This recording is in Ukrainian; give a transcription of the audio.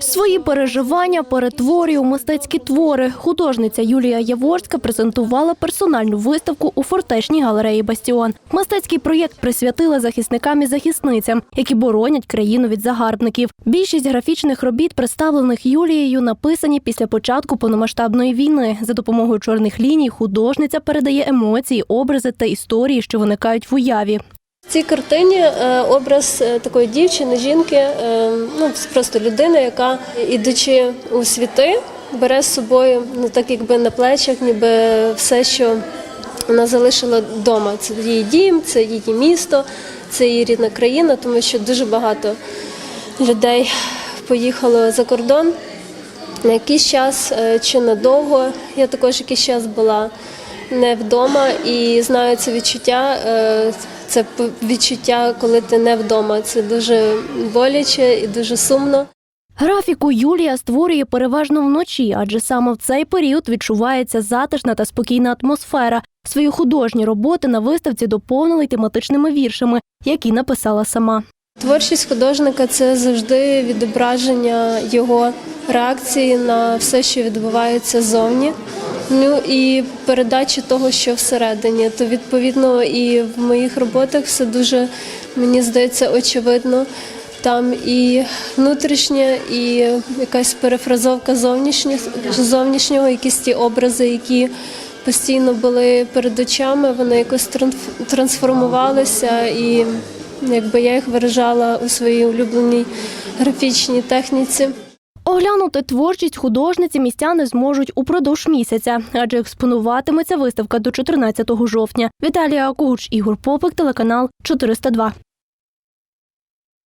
Свої переживання перетворює у мистецькі твори. Художниця Юлія Яворська презентувала персональну виставку у фортечній галереї Бастіон. Мистецький проєкт присвятила захисникам і захисницям, які боронять країну від загарбників. Більшість графічних робіт, представлених Юлією, написані після початку повномасштабної війни. За допомогою чорних ліній художниця передає емоції, образи та історії, що виникають в уяві. Цій картині е, образ е, такої дівчини, жінки, е, ну просто людини, яка, ідучи у світи, бере з собою ну так, якби на плечах, ніби все, що вона залишила вдома. Це її дім, це її місто, це її рідна країна, тому що дуже багато людей поїхало за кордон на якийсь час чи надовго. Я також якийсь час була не вдома і знаю це відчуття. е, Це відчуття, коли ти не вдома. Це дуже боляче і дуже сумно. Графіку Юлія створює переважно вночі, адже саме в цей період відчувається затишна та спокійна атмосфера. Свої художні роботи на виставці доповнили тематичними віршами, які написала сама. Творчість художника це завжди відображення його реакції на все, що відбувається ззовні. Ну і передачі того, що всередині. То відповідно і в моїх роботах все дуже мені здається очевидно. Там і внутрішнє, і якась перефразовка зовнішнє- зовнішнього, якісь ті образи, які постійно були перед очами, вони якось транс- трансформувалися, і якби я їх виражала у своїй улюбленій графічній техніці. Оглянути творчість художниці містяни зможуть упродовж місяця, адже експонуватиметься виставка до 14 жовтня. Віталія Акуч, Ігор Попик, телеканал 402.